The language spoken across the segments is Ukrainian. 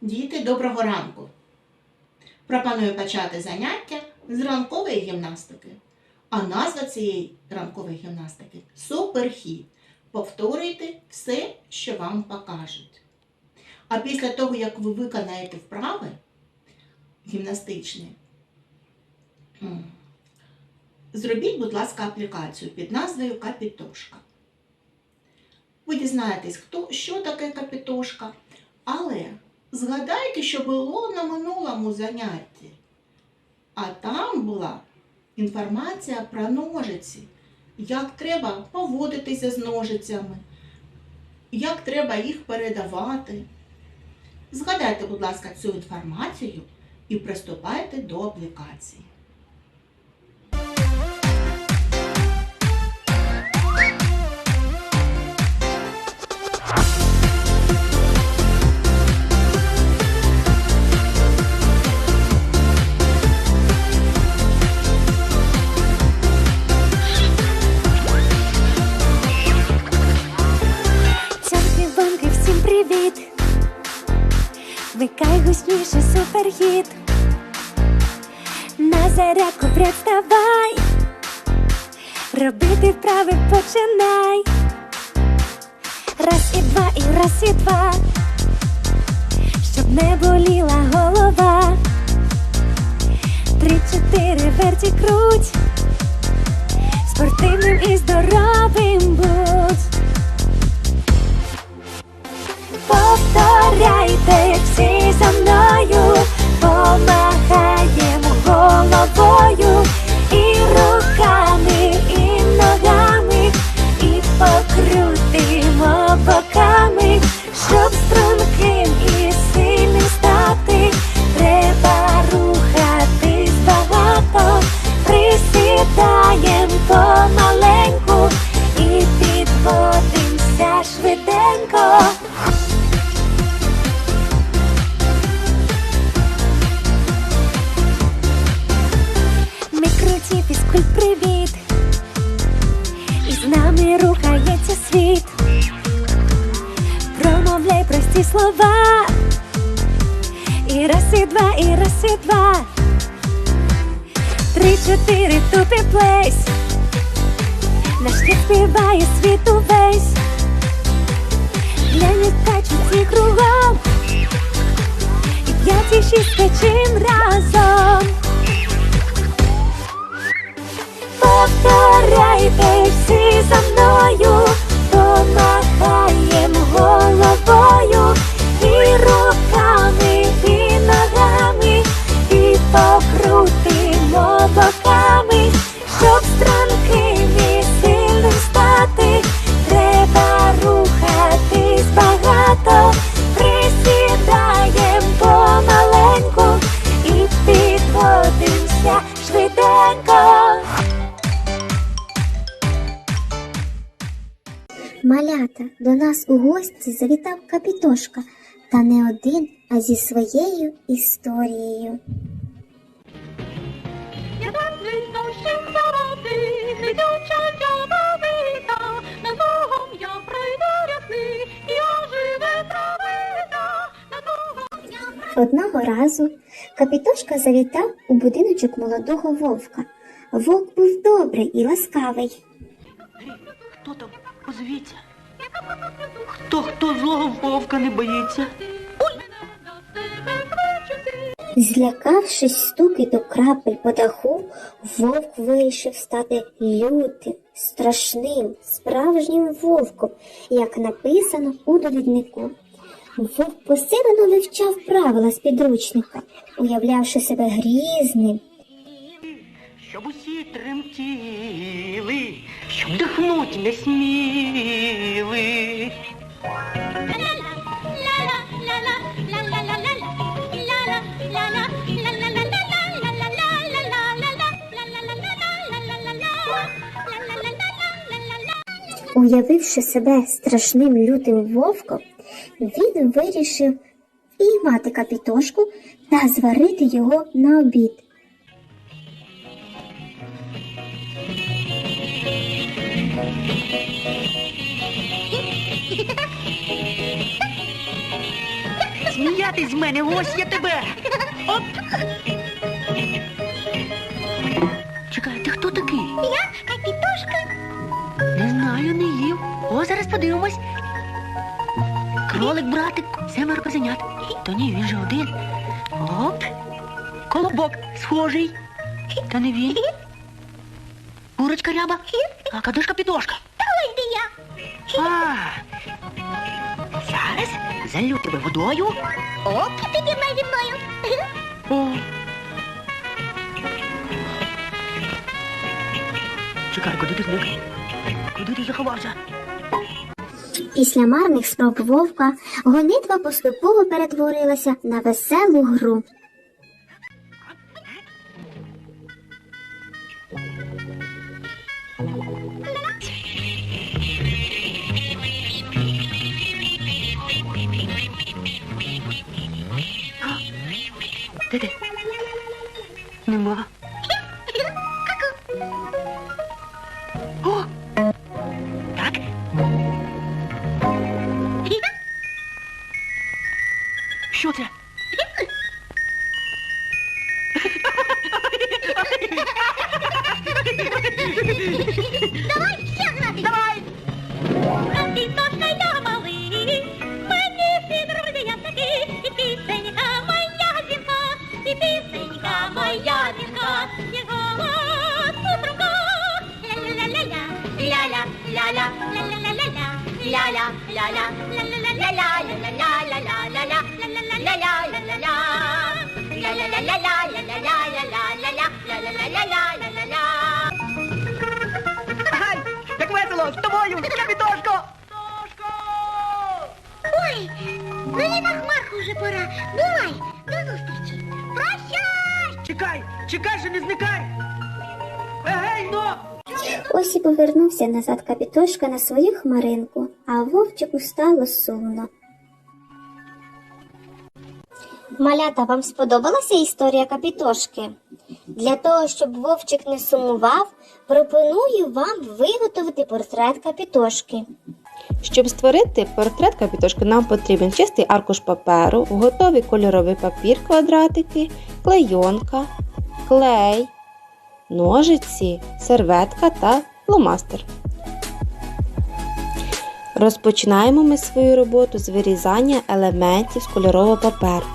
Діти, доброго ранку! Пропоную почати заняття з ранкової гімнастики. А назва цієї ранкової гімнастики суперхід. Повторюйте все, що вам покажуть. А після того, як ви виконаєте вправи гімнастичні, зробіть, будь ласка, аплікацію під назвою Капітошка. Ви дізнаєтесь, хто, що таке капітошка, але згадайте, що було на минулому занятті. А там була інформація про ножиці, як треба поводитися з ножицями, як треба їх передавати. Згадайте, будь ласка, цю інформацію і приступайте до аплікації. Суперхіт. На зарядку представай. Робити вправи починай. Раз і два, і раз і два. Щоб не боліла голова. Три, чотири, верті круть. Спортивним і здоровим слова. І раз, і два, і раз, і два. Три, чотири, тупі плейс. Наш хіт співає світ увесь. Глянь, качуть всі кругом. І п'ять, і шість скачем разом. Повторяйте всі за мною, помахаєм Малята, до нас у гості завітав капітошка, та не один, а зі своєю історією. Одного разу капітошка завітав у будиночок молодого вовка. Вовк був добрий і ласкавий. Хто там? Позвіться. Хто хто злого вовка не боїться? Злякавшись стукіту крапель по даху, вовк вирішив стати лютим, страшним, справжнім вовком, як написано у довіднику. Вовк посилено вивчав правила з підручника, уявлявши себе грізним, Щоб усі тремтіли, щоб дихнуть не сміли. Уявивши себе страшним лютим вовком, він вирішив піймати капітошку та зварити його на обід. Сміятись з мене, ось я тебе. Оп. Чекай, ти хто такий? Я капітошка. Не знаю, не їв. О, зараз подивимось. Кролик, братик, семеро козенят. То ні, він же один. Оп. Колобок схожий. Та не він. Курочка ряба. А кадушка підошка. А. Зараз залю тебе водою. Оп. Пірнай мною. О. Чекай, куди ти зник? Куди ти заховався? Після марних спроб вовка гонитва поступово перетворилася на веселу гру. Що це? Давай ще грати. Давай! Капітошка я малий, мені всі я такі, і пісенька моя дзвінка, і пісенька моя дзвінка, снігова сутрука. Ля-ля-ля-ля-ля, ля-ля, ля-ля, ля-ля-ля-ля-ля, ля-ля, ля-ля, ля-ля-ля-ля-ля, ля-ля-ля-ля-ля-ля-ля, Гай, як весело, з тобою, капітошко! Ой, ну на хмаху вже пора. Бувай, до зустрічі. Чекай, чекай, що не зникай! Егей! Ось і повернувся назад капітошка на свою хмаринку, а вовчику стало сумно. Малята, вам сподобалася історія капітошки? Для того, щоб вовчик не сумував, пропоную вам виготовити портрет капітошки. Щоб створити портрет капітошки, нам потрібен чистий аркуш паперу, готовий кольоровий папір, квадратики, клейонка, клей, ножиці, серветка та фломастер. Розпочинаємо ми свою роботу з вирізання елементів з кольорового паперу.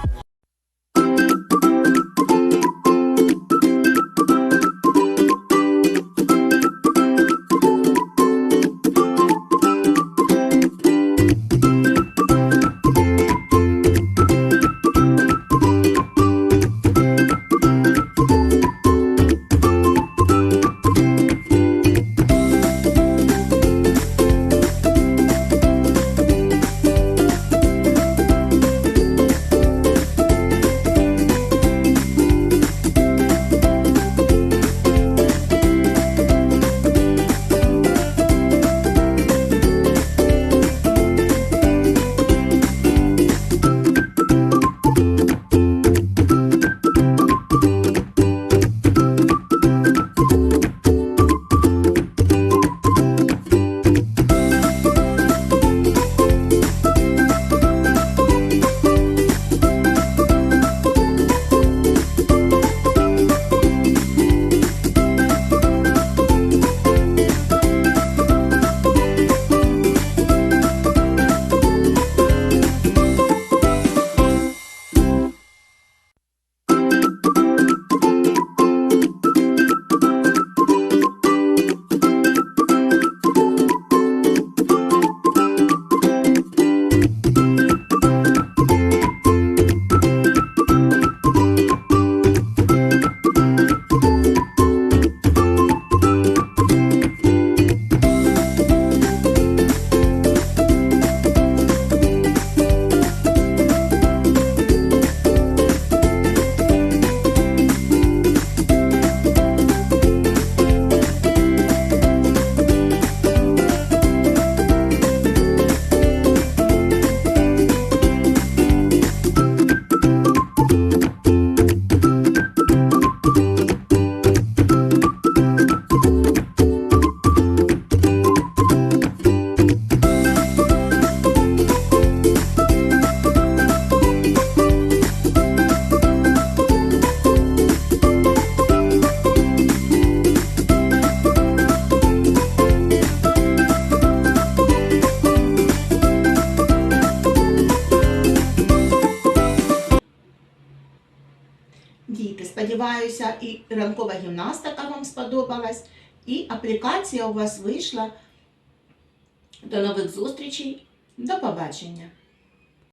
Сподіваюся, і ранкова гімнастика вам сподобалась, і аплікація у вас вийшла. До нових зустрічей. До побачення!